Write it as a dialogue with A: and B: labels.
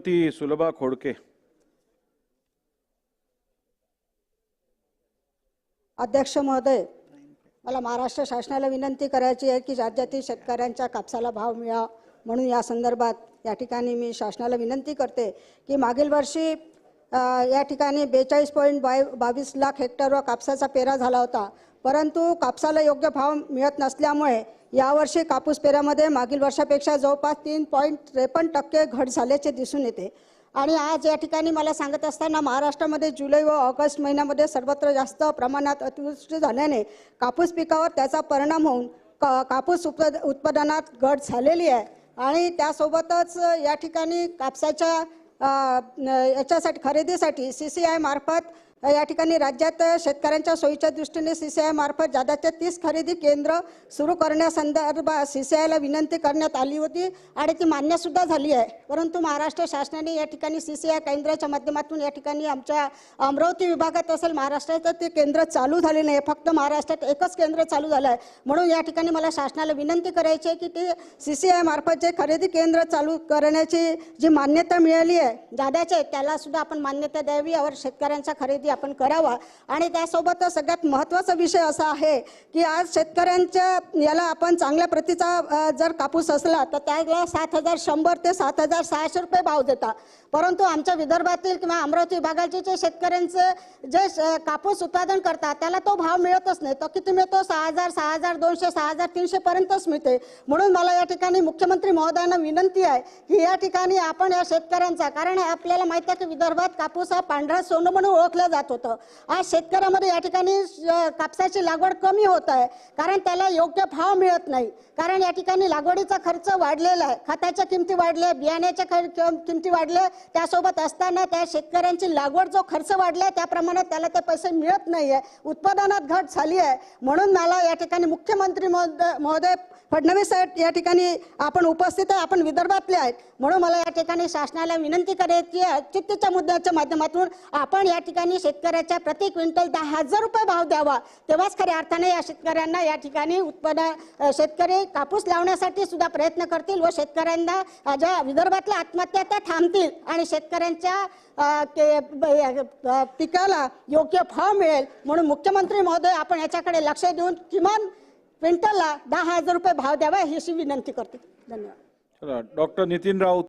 A: ती सुलभा खोडके.
B: अध्यक्ष महोदय मला महाराष्ट्र शासनाला विनंती करायची आहे की राज्यातील शेतकऱ्यांच्या कापसाला भाव मिळा म्हणून या संदर्भात या ठिकाणी मी शासनाला विनंती करते की मागील वर्षी या ठिकाणी बेचाळीस पॉईंट बाय बावीस लाख हेक्टरवर कापसाचा पेरा झाला होता. परंतु कापसाला योग्य भाव मिळत नसल्यामुळे यावर्षी कापूस पेऱ्यामध्ये मागील वर्षापेक्षा जवळपास तीन पॉईंट त्रेपन्न टक्के घट झाल्याचे दिसून येते. आणि आज या ठिकाणी मला सांगत असताना महाराष्ट्रामध्ये जुलै व ऑगस्ट महिन्यामध्ये सर्वत्र जास्त प्रमाणात अतिवृष्टी झाल्याने कापूस पिकावर त्याचा परिणाम होऊन का कापूस उत्पाद उत्पादनात घट झालेली आहे. आणि त्यासोबतच या ठिकाणी कापसाच्या याच्यासाठी खरेदीसाठी सी सी आय मार्फत या ठिकाणी राज्यात शेतकऱ्यांच्या सोयीच्या दृष्टीने सी सी आय मार्फत जादाचे तीस खरेदी केंद्र सुरू करण्यासंदर्भात सी सी आयला विनंती करण्यात आली होती आणि ती मान्यसुद्धा झाली आहे. परंतु महाराष्ट्र शासनाने या ठिकाणी सी सी आय केंद्राच्या माध्यमातून या ठिकाणी आमच्या अमरावती विभागात असेल महाराष्ट्राचं ते केंद्र चालू झाले नाही. फक्त महाराष्ट्रात एकच केंद्र चालू झालं आहे म्हणून या ठिकाणी मला शासनाला विनंती करायची आहे की ते सी सी आय मार्फत जे खरेदी केंद्र चालू करण्याची जी मान्यता मिळाली आहे जादाचे त्यालासुद्धा आपण मान्यता द्यावी. यावर शेतकऱ्यांचा खरेदी आपण करावा. आणि त्यासोबतच सगळ्यात महत्त्वाचा विषय असा आहे की आज शेतकऱ्यांच्या याला आपण चांगल्या प्रतीचा जर कापूस असला तर त्याला सात हजार शंभर ते सात हजार सहाशे रुपये भाव देता परंतु आमच्या विदर्भातील किंवा अमरावती विभागाचे जे शेतकऱ्यांचे जे कापूस उत्पादन करतात त्याला तो भाव मिळतच नाही. तो किती मिळतो? सहा हजार सहा हजार दोनशे सहा हजार तीनशे पर्यंतच मिळते. म्हणून मला या ठिकाणी मुख्यमंत्री महोदयांना विनंती आहे की या ठिकाणी आपण या शेतकऱ्यांचा कारण आपल्याला माहिती आहे की विदर्भात कापूस हा पांढरा सोनं म्हणून ओळखलं जातो. होतं. आज शेतकऱ्यामध्ये या ठिकाणी कापसाची लागवड कमी होत आहे. कारण त्याला योग्य भाव मिळत नाही. कारण या ठिकाणी लागवडीचा खर्च वाढलेला आहे. खताच्या किमती वाढल्या बियाण्याच्या खर्च किमती वाढल्या. त्यासोबत असताना त्या शेतकऱ्यांची लागवड जो खर्च वाढला त्याप्रमाणे त्याला ते पैसे मिळत नाही आहे उत्पादनात घट झाली आहे. म्हणून मला या ठिकाणी मुख्यमंत्री महोदय महोदय फडणवीस साहेब या ठिकाणी आपण उपस्थित आहे. आपण विदर्भातले आहेत. म्हणून मला या ठिकाणी शासनाला विनंती करायची आहे. चित्तीच्या मुद्द्याच्या माध्यमातून आपण या ठिकाणी शेतकऱ्याच्या प्रति क्विंटल दहा हजार रुपये भाव द्यावा. तेव्हाच खऱ्या अर्थाने या शेतकऱ्यांना या ठिकाणी उत्पन्न शेतकरी कापूस लावण्यासाठी सुद्धा प्रयत्न करतील व शेतकऱ्यांना ज्या विदर्भातल्या आत्महत्या त्या थांबतील आणि शेतकऱ्यांच्या पिकाला योग्य भाव मिळेल म्हणून मुख्यमंत्री महोदय आपण याच्याकडे लक्ष देऊन किमान क्विंटलला दहा हजार रुपये भाव द्यावा ही अशी विनंती करते. धन्यवाद.
A: डॉक्टर नितीन राऊत.